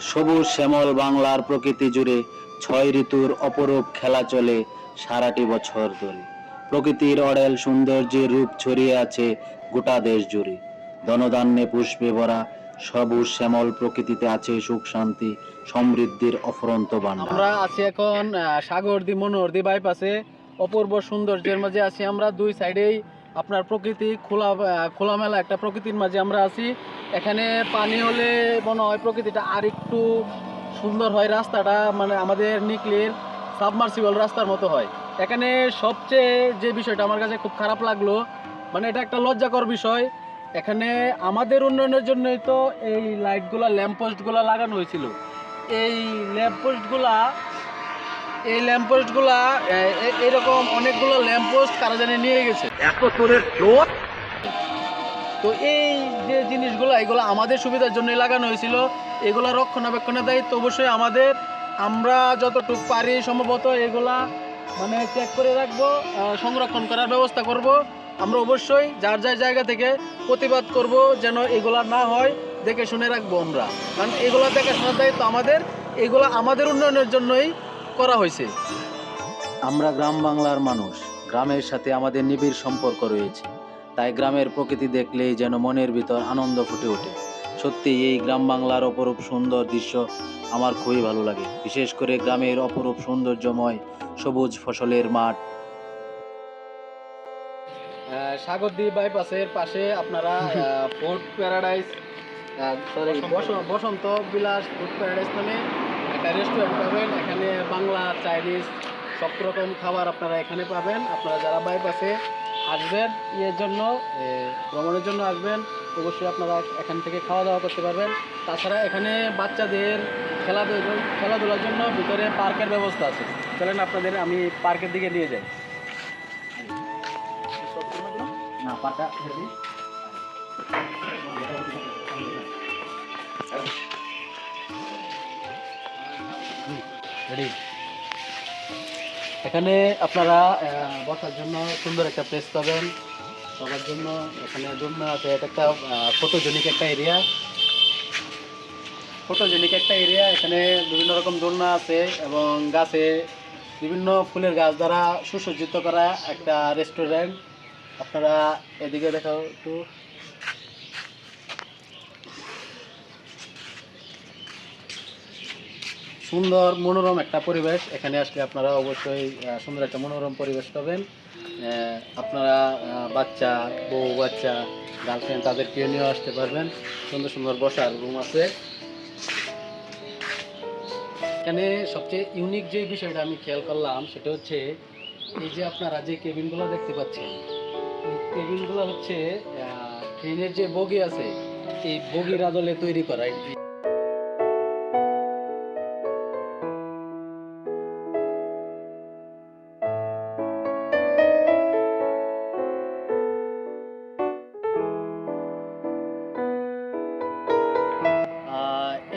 সবুজ শ্যামল বাংলার প্রকৃতি জুড়ে ছয় ঋতুর অপরূপ খেলা চলে সারাটি বছর ধরে। প্রকৃতির অডেল সৌন্দর্যের রূপ ছড়িয়ে আছে গোটা দেশ জুড়ে। ধনধান্যে পুষ্পে ভরা সবুজ শ্যামল প্রকৃতিতে আছে সুখ শান্তি সমৃদ্ধির অফরন্ত বান্ডার আমরা আছি এখন আহ, সাগরদি মনোহরদি বাইপাসে। অপূর্ব সৌন্দর্যের মাঝে আছি আমরা। দুই সাইডেই আপনার প্রকৃতি খোলা খোলামেলা একটা প্রকৃতির মাঝে আমরা আছি। এখানে পানি হলে মনে হয় প্রকৃতিটা আর একটু সুন্দর হয়। রাস্তাটা মানে আমাদের নিকলের সাবমার্সিবল রাস্তার মতো হয়। এখানে সবচেয়ে যে বিষয়টা আমার কাছে খুব খারাপ লাগল মানে এটা একটা লজ্জাকর বিষয়। এখানে আমাদের উন্নয়নের জন্যই তো এই লাইটগুলো ল্যাম্পপোস্টগুলো লাগানো হয়েছিল। এই ল্যাম্পপোস্টগুলা এই ল্যাম্পপোস্টগুলা এরকম অনেকগুলো ল্যাম্পপোস্ট কারা জানি নিয়ে গেছে। এত তোরের চোর? তো এই যে জিনিসগুলো এগুলো আমাদের সুবিধার জন্য লাগানো হয়েছিল। এগুলো রক্ষণাবেক্ষণের দায়িত্ব অবশ্যই আমাদের। আমরা যতটুকু পারি সম্ভবত এগুলা মানে চেক করে রাখব সংরক্ষণ করার ব্যবস্থা করব। আমরা অবশ্যই যার যার জায়গা থেকে প্রতিবাদ করব যেন এগুলা না হয় দেখে শুনে রাখব আমরা। কারণ এগুলো দেখাশোনার দায়িত্ব আমাদের এগুলো আমাদের উন্নয়নের জন্যই করা হয়েছে। আমরা গ্রাম বাংলার মানুষ গ্রামের সাথে আমাদের নিবিড় সম্পর্ক রয়েছে। তাই গ্রামের প্রকৃতি দেখলেই যেন মনের ভিতর আনন্দ ফুটে ওঠে। সত্যি এই গ্রাম বাংলার অপরূপ সুন্দর দৃশ্য আমার খুবই ভালো লাগে। বিশেষ করে গ্রামের অপরূপ সৌন্দর্যময় সবুজ ফসলের মাঠ। সাগরদ্বীপ বাইপাসের পাশে আপনারা ফোর্ট প্যারাডাইস সরি বসন্ত বিলাস ফুড প্যারাডাইস নামে রেস্টুরেন্ট পাবেন, এখানে বাংলা, চাইনিজ সব রকম খাবার আপনারা এখানে পাবেন। আপনারা যারা বাইপাসে আসবেন, ইয়ের জন্য ভ্রমণের জন্য আসবেন, অবশ্যই আপনারা এখান থেকে খাওয়া দাওয়া করতে পারবেন। তাছাড়া এখানে বাচ্চাদের খেলাধুলা, খেলাধুলার জন্য ভিতরে পার্কের ব্যবস্থা আছে। চলেন আপনাদের, আমি পার্কের দিকে নিয়ে যাই। না দিই। রেডি এখানে আপনারা বসার জন্য সুন্দর একটা প্লেস পাবেন। সবার জন্য এখানে জন্য আছে। এটা একটা ফটোজেনিক একটা এরিয়া ফটোজেনিক একটা এরিয়া এখানে বিভিন্ন রকম দোলনা আছে এবং গাছে বিভিন্ন ফুলের গাছ দ্বারা সুসজ্জিত করা একটা রেস্টুরেন্ট আপনারা এদিকে দেখাও একটু। সুন্দর, মনোরম একটা পরিবেশ। এখানে আসলে আপনারা অবশ্যই সুন্দর একটা মনোরম পরিবেশ পাবেন। আপনারা বাচ্চা, বউ, বাচ্চা গার্লফ্রেন্ড তাদেরকে নিয়েও আসতে পারবেন। সুন্দর সুন্দর বসার রুম আছে। এখানে সবচেয়ে ইউনিক যে বিষয়টা আমি খেয়াল করলাম, সেটা হচ্ছে এই যে আপনারা যে কেবিনগুলো দেখতে পাচ্ছেন, এই কেবিনগুলো হচ্ছে ট্রেনের যে বগি আছে, এই বগির আদলে তৈরি করা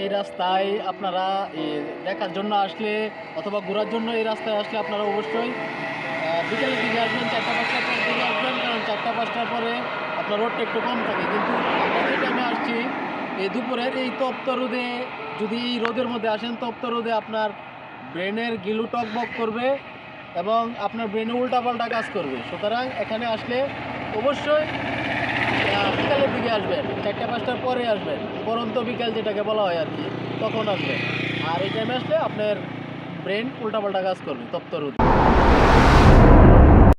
এই রাস্তায় আপনারা দেখার জন্য আসলে অথবা ঘোরার জন্য এই রাস্তায় আসলে আপনারা অবশ্যই বিকেলের দিকে আসবেন, চারটা পাঁচটার পর দিকে আসবেন, কারণ চারটা পাঁচটার পরে আপনার রোডটা একটু কম থাকে। কিন্তু আমরা যে টাইমে আসছি এই দুপুরের এই তপ্ত রোদে, যদি এই রোদের মধ্যে আসেন, তপ্ত রোদে আপনার ব্রেনের গিলু টকবক করবে এবং আপনার ব্রেনে উল্টাপাল্টা কাজ করবে। সুতরাং এখানে আসলে অবশ্যই বিকালের দিকে আসবেন, চারটা, পাঁচটার পরে আসবেন, পরন্ত বিকাল যেটাকে বলা হয় আর কি, তখন আসবেন। আর এই টাইমে আসলে আপনার ব্রেন উল্টাপাল্টা কাজ করবে তপ্তর